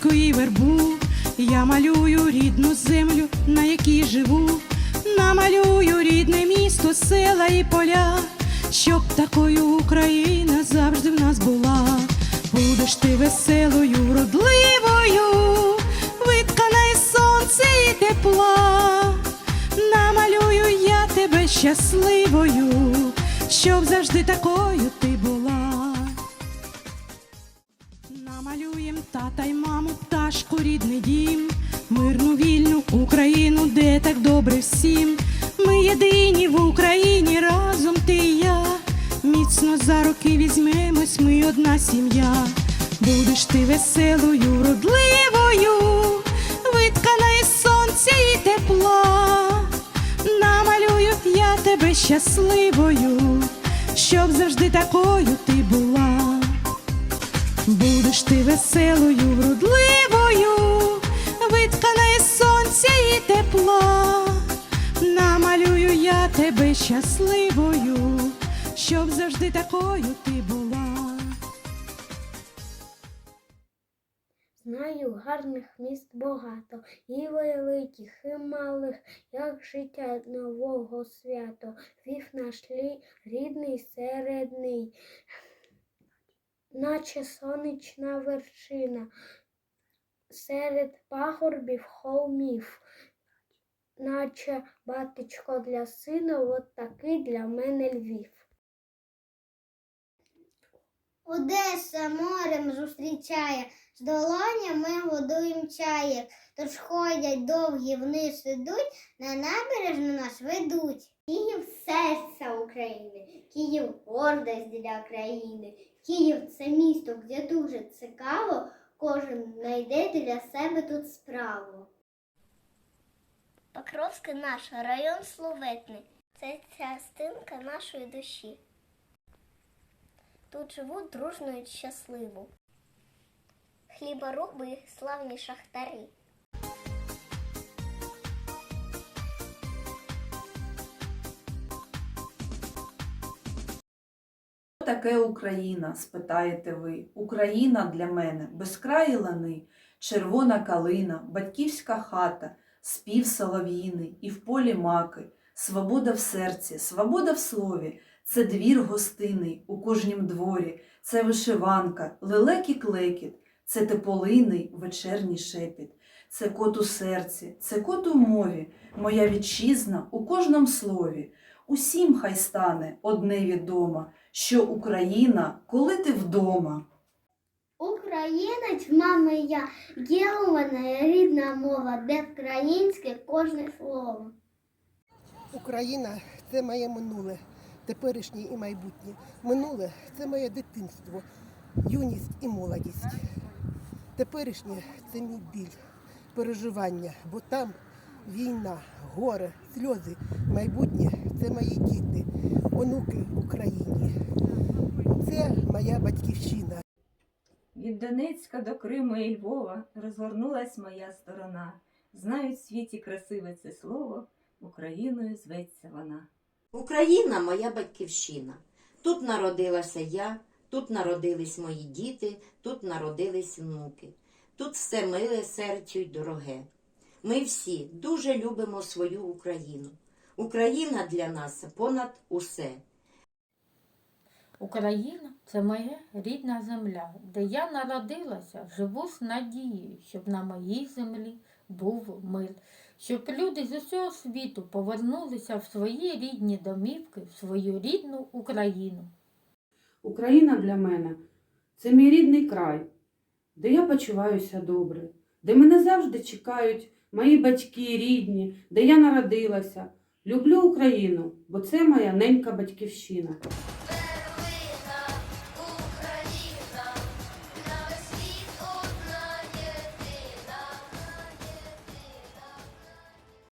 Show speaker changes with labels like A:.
A: калинку і вербу. Я малюю рідну землю, на якій живу. Намалюю рідне місто, села і поля, щоб такою Україна завжди в нас була. Будеш ти веселою, вродливою, виткана із сонця і тепла. Намалюю я тебе щасливою, щоб завжди такою ти була. Тата й маму, пташку, рідний дім, мирну вільну Україну, де так добре всім. Ми єдині в Україні, разом ти і я. Міцно за руки візьмемось, ми одна сім'я. Будеш ти веселою, вродливою, виткана із сонця і тепла. Намалюю я тебе щасливою, щоб завжди такою ти була. Будеш ти веселою, вродливою, виткана сонця і тепла. Намалюю я тебе щасливою, щоб завжди такою ти була.
B: Знаю гарних міст багато, і великих, і малих, як життя нового свято, вів наш рідний середний, наче сонячна вершина, серед пагорбів холмів, наче батечко для сина, от такий для мене Львів.
C: Одеса морем зустрічає, з долонями годуєм чаєк, тож ходять довгі вниз ідуть, на набережну нас ведуть. Київ серце України, Київ гордость для країни. Київ це місто, де дуже цікаво, кожен знайде для себе тут справу. Покровський наш район славетний. Це частинка нашої душі. Тут живуть дружно і щасливо. Хлібороби славні шахтарі.
D: Таке Україна? спитаєте ви. Україна для мене безкраї лани, червона калина, батьківська хата, спів солов'їний і в полі маки, свобода в серці, свобода в слові, це двір гостиний у кожнім дворі, це вишиванка, лелекі клекіт, це теполиний вечерній шепіт, це кот у серці, це кот у мові, моя вітчизна у кожному слові. Усім хай стане одне відомо, що Україна, коли ти вдома.
B: Українець, мама я, є у мене рідна мова, де українське кожне слово.
E: Україна це моє минуле, теперішнє і майбутнє. Минуле це моє дитинство, юність і молодість. Теперішнє це мій біль, переживання, бо там війна, горе, сльози. Майбутнє це мої діти, онуки Україні. Це моя батьківщина.
F: Від Донецька до Криму і Львова розгорнулась моя сторона. Знають в світі красиве це слово, Україною зветься вона.
G: Україна моя батьківщина. Тут народилася я, тут народились мої діти, тут народились внуки. Тут все миле серцю й дороге. Ми всі дуже любимо свою Україну. Україна для нас понад усе.
H: Україна це моя рідна земля, де я народилася, живу з надією, щоб на моїй землі був мир, щоб люди з усього світу повернулися в свої рідні домівки, в свою рідну Україну.
I: Україна для мене це мій рідний край, де я почуваюся добре, де мене завжди чекають мої батьки рідні, де я народилася. Люблю Україну, бо це моя ненька батьківщина.